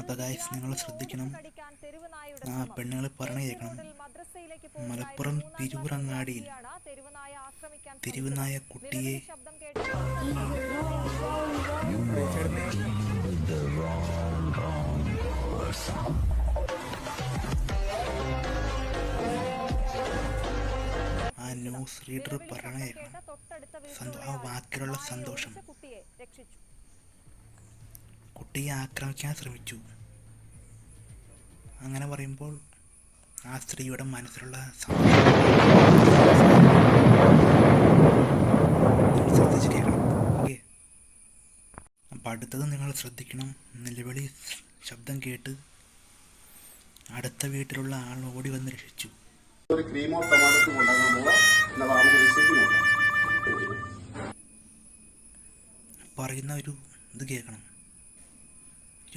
അപ്പൊ ഗായ്സ് നിങ്ങൾ ശ്രദ്ധിക്കണം. ആ പെണ്ണുങ്ങൾ പറഞ്ഞു കേൾക്കണം. മലപ്പുറം തിരുവുറങ്ങാടിയിൽ തിരുവനായ കുട്ടിയെ ആ ന്യൂസ് റീഡർ പറയണ കേൾക്കണം. ആ വാക്കിലുള്ള സന്തോഷം. കുട്ടിയെ ആക്രമിക്കാൻ ശ്രമിച്ചു. അങ്ങനെ പറയുമ്പോൾ ആ സ്ത്രീയുടെ മനസ്സിലുള്ള ശ്രദ്ധിച്ച് കേൾക്കണം ഓക്കെ. അപ്പം അടുത്തത് നിങ്ങൾ ശ്രദ്ധിക്കണം. നിലവിളി ശബ്ദം കേട്ട് അടുത്ത വീട്ടിലുള്ള ആൾ ഓടി വന്ന് രക്ഷിച്ചു. ഒരു ക്രീമോ ടൊമാറ്റോ പറയുന്ന ഒരു ഇത് കേൾക്കണം.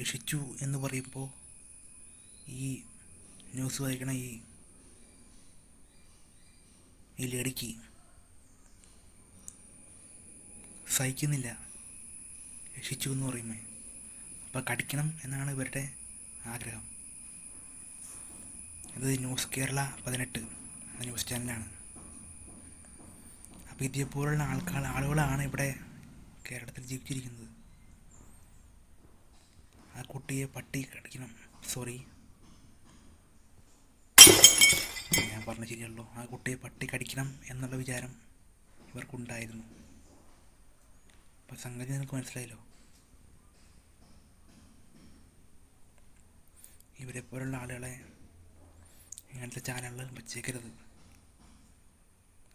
രക്ഷിച്ചു എന്ന് പറയുമ്പോൾ ഈ ന്യൂസ് വായിക്കണ ഈ ഈ ലേഡിക്ക് സഹിക്കുന്നില്ല. രക്ഷിച്ചു എന്ന് പറയുമ്പോൾ അപ്പോൾ കടിക്കണം എന്നാണ് ഇവരുടെ ആഗ്രഹം. ഇത് ന്യൂസ് കേരള പതിനെട്ട് ന്യൂസ് ചാനലാണ്. അപ്പോൾ ഇതേപോലുള്ള ആൾക്കാർ ആളുകളാണ് ഇവിടെ കേരളത്തിൽ ജീവിച്ചിരിക്കുന്നത്. കുട്ടിയെ പട്ടി കടിക്കണം. സോറി ഞാൻ പറഞ്ഞ ശരിയല്ലോ ആ കുട്ടിയെ പട്ടി കടിക്കണം എന്നുള്ള വിചാരം ഇവർക്കുണ്ടായിരുന്നു. അപ്പം സംഗതി നിങ്ങൾക്ക് മനസ്സിലായല്ലോ. ഇവരെ പോലുള്ള ആളുകളെ ഇങ്ങനത്തെ ചാനലുകൾ വച്ചേക്കരുത്.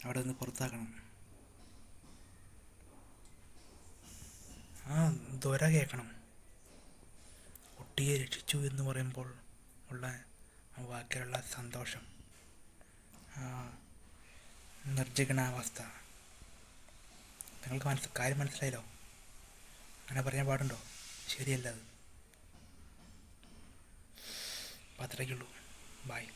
അവിടെ നിന്ന് പുറത്താക്കണം. ആ ദ്വര കേൾക്കണം. കുട്ടിയെ രക്ഷിച്ചു എന്ന് പറയുമ്പോൾ ഉള്ള ആ വാക്കിലുള്ള സന്തോഷം ആ നിർജകനാവസ്ഥ നിങ്ങൾക്ക് മനസ്സ് കാര്യം മനസ്സിലായല്ലോ? അങ്ങനെ പറയാൻ പാടുണ്ടോ? ശരിയല്ല അത്. അപ്പം അത്രയ്ക്കുള്ളൂ. ബായ്